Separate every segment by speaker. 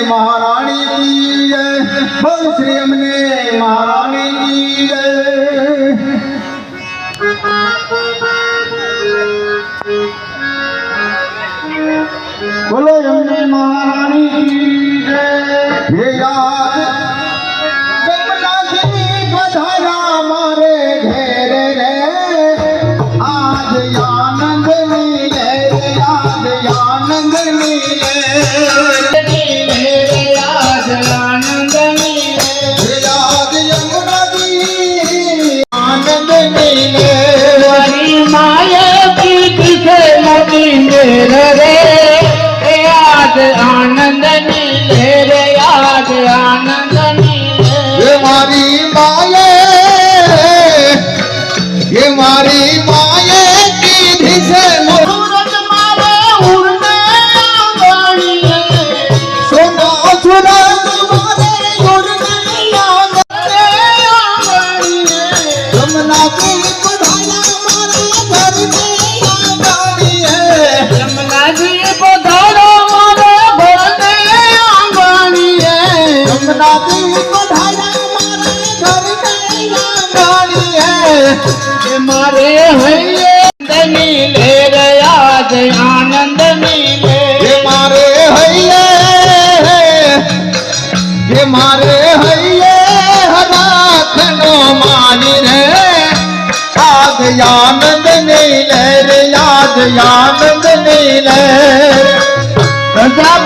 Speaker 1: મહારાણી કી જય. બોલ શ્રી અમને મહારાણી કી જય. આનંદ મિલે જે મારે
Speaker 2: હૈયે,
Speaker 1: જે મારે હૈયે રાખનો માની રે આજ આનંદ મિલે રે આજ આનંદ મિલે
Speaker 2: રજા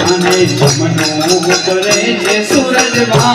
Speaker 2: મને
Speaker 3: જમનું કરે છે સૂરજ ભા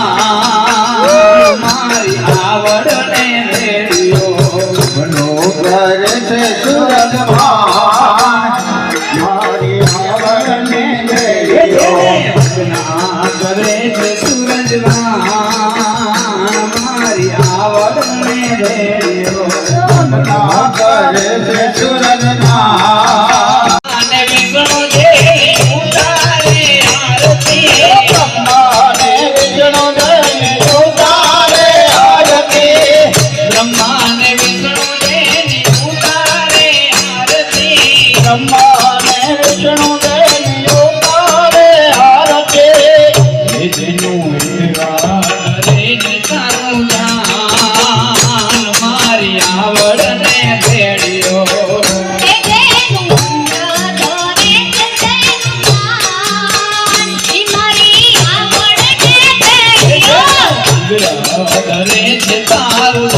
Speaker 3: તારું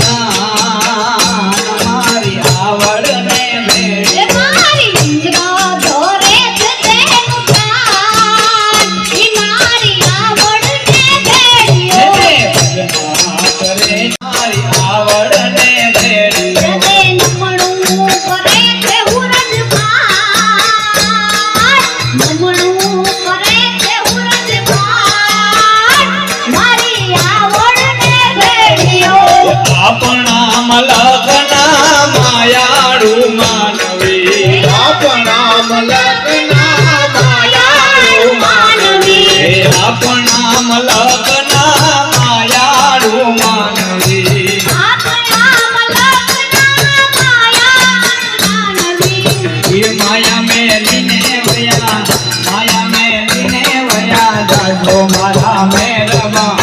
Speaker 3: આપણા મલકના માયાળુ માનવી એ માયા મેલીને વયા માયા મેલીને વયા જાજો મારા મેરવા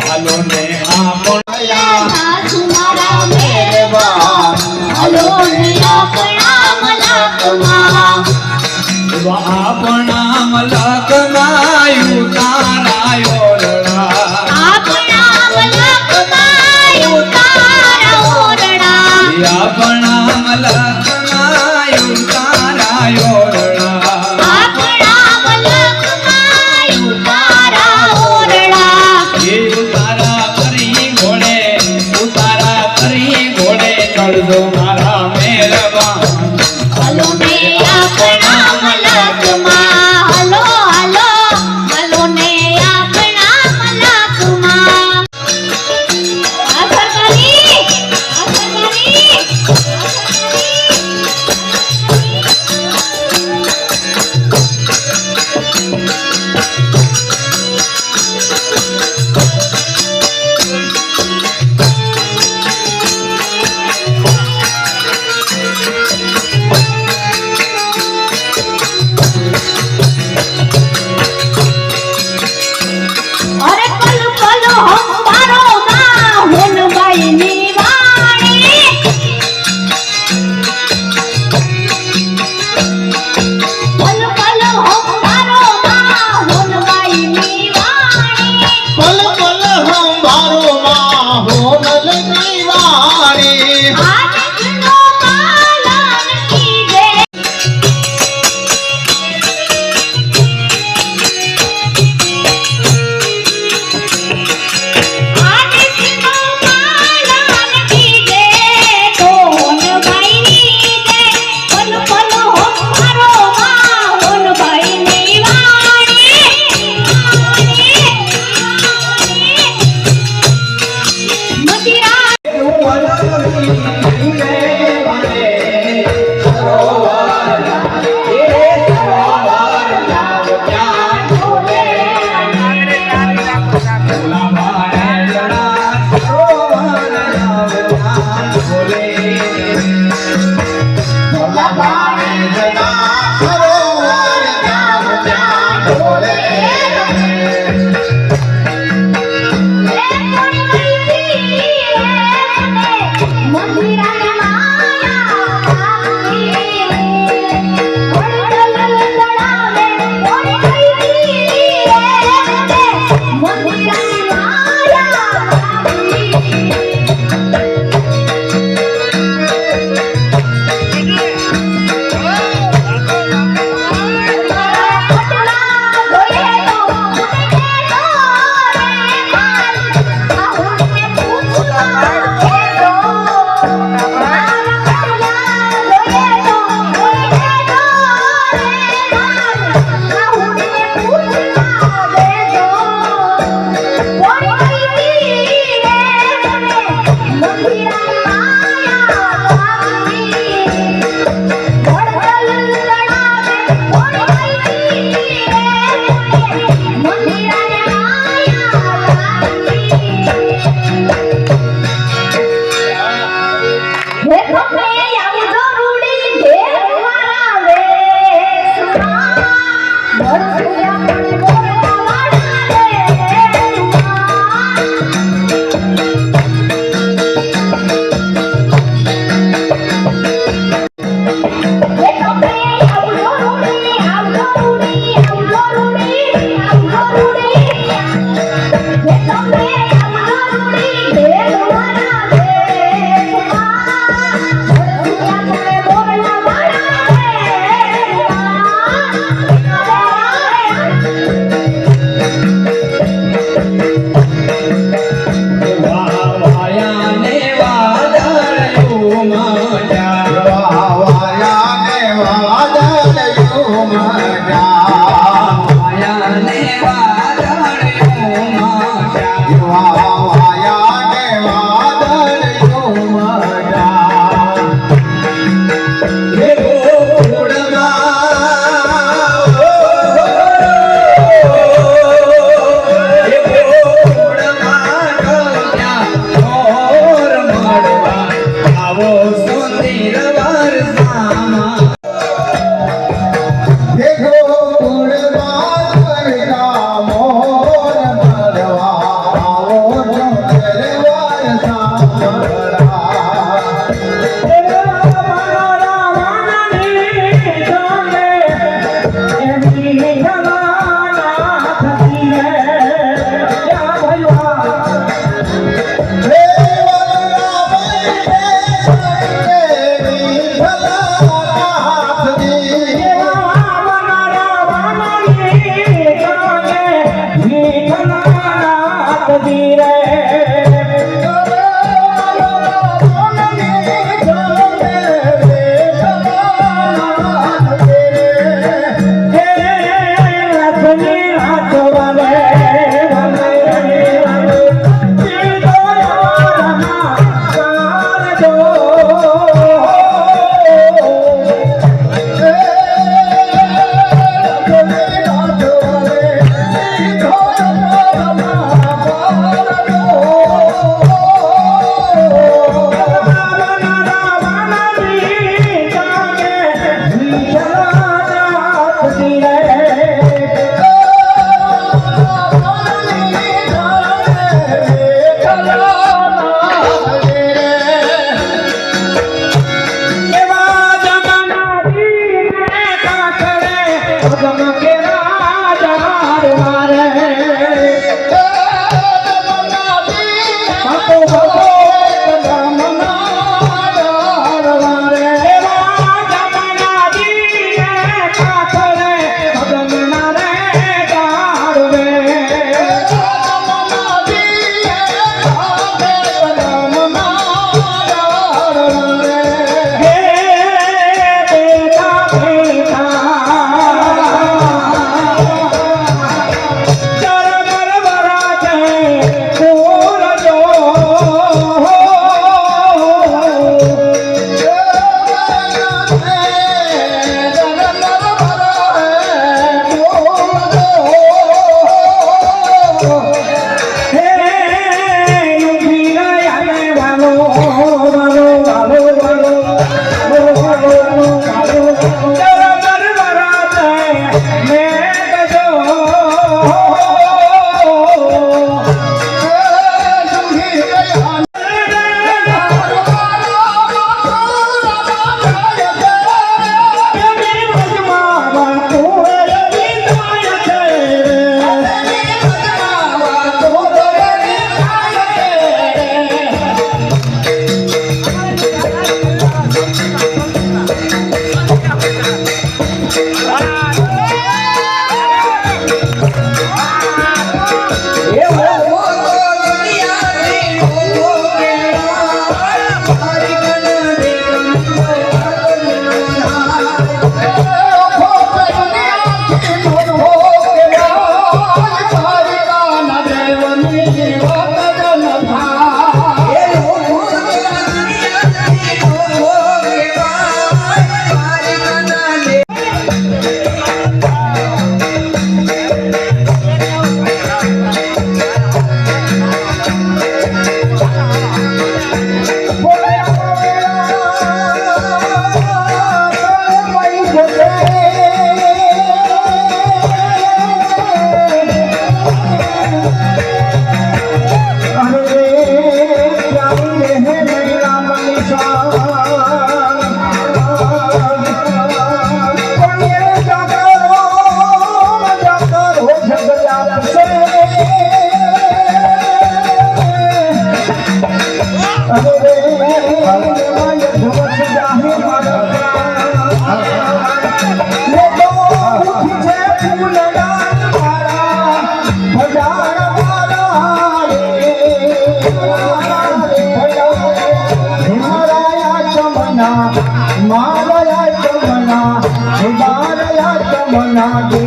Speaker 3: હાલો ને આપણાયા જાજો મારા મેરવા
Speaker 4: હાલો ને આપણા મલકમાં આપણા મલકમાં
Speaker 3: આપણા
Speaker 1: મલખનાયો તારાયો I'm Kona, Kona,